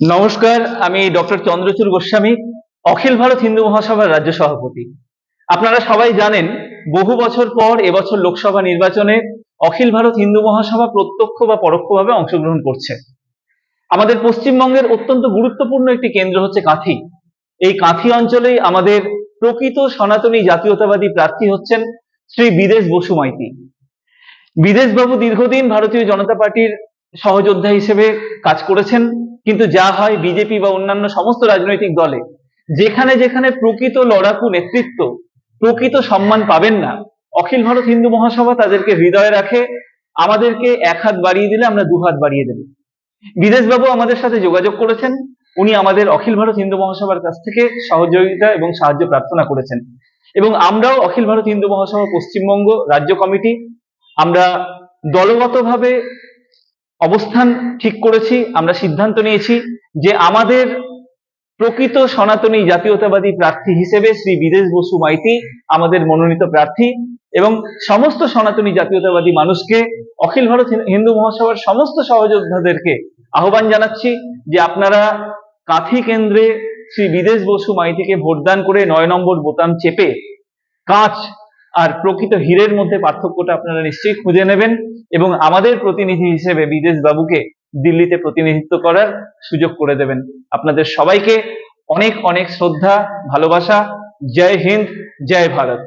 নমস্কার, আমি ডক্টর চন্দ্রচূড় গোস্বামী, অখিল ভারত হিন্দু মহাসভার রাজ্য সভাপতি। আপনারা সবাই জানেন, বহু বছর পর এবছর লোকসভা নির্বাচনে অখিল ভারত হিন্দু মহাসভা প্রত্যক্ষ বা পরোক্ষভাবে অংশগ্রহণ করছে। আমাদের পশ্চিমবঙ্গের অত্যন্ত গুরুত্বপূর্ণ একটি কেন্দ্র হচ্ছে কাঁথি। এই কাঁথি অঞ্চলেই আমাদের প্রকৃত সনাতনী জাতীয়তাবাদী প্রার্থী হচ্ছেন শ্রী বিদেশ বসু মাইতি। বিদেশবাবু দীর্ঘদিন ভারতীয় জনতা পার্টির সহযোদ্ধা হিসেবে কাজ করেছেন। কিন্তু যা হয় বিজেপি বা অন্যান্য সমস্ত রাজনৈতিক দলে, যেখানে যেখানে প্রকৃত লড়াকু নেতৃত্ব, প্রকৃত সম্মান পাবেন না, অখিল ভারত হিন্দু মহাসভা তাদেরকে হৃদয়ে রাখে, আমাদেরকে এক হাত বাড়িয়ে দিলে আমরা দু হাত বাড়িয়ে দেব। বিদেশবাবু আমাদের সাথে যোগাযোগ করেছেন, উনি আমাদের অখিল ভারত হিন্দু মহাসভার কাছ থেকে সহযোগিতা এবং সাহায্য প্রার্থনা করেছেন। এবং আমরাও অখিল ভারত হিন্দু মহাসভা পশ্চিমবঙ্গ রাজ্য কমিটি, আমরা দলগতভাবে অবস্থান ঠিক করেছি, আমরা সিদ্ধান্ত নিয়েছি যে আমাদের প্রকৃত সনাতনী জাতীয়তাবাদী প্রার্থী হিসেবে শ্রী বিদেশ বসু মাইতি আমাদের মনোনীত প্রার্থী এবং সমস্ত সনাতনী জাতীয়তাবাদী মানুষকে, অখিল ভারত হিন্দু মহাসভার সমস্ত সহযোদ্ধাদেরকে আহ্বান জানাচ্ছি যে আপনারা কাঁথি কেন্দ্রে শ্রী বিদেশ বসু মাইতিকে ভোটদান করে নয় নম্বর বোতাম চেপে কাঁচ আর প্রকৃত হীরের মধ্যে পার্থক্যটা আপনারা নিশ্চয়ই খুঁজে নেবেন এবং আমাদের প্রতিনিধি হিসেবে বিদেশ বাবুকে দিল্লিতে প্রতিনিধিত্ব করার সুযোগ করে দেবেন। আপনাদের সবাইকে অনেক অনেক শ্রদ্ধা, ভালোবাসা। জয় হিন্দ, জয় ভারত।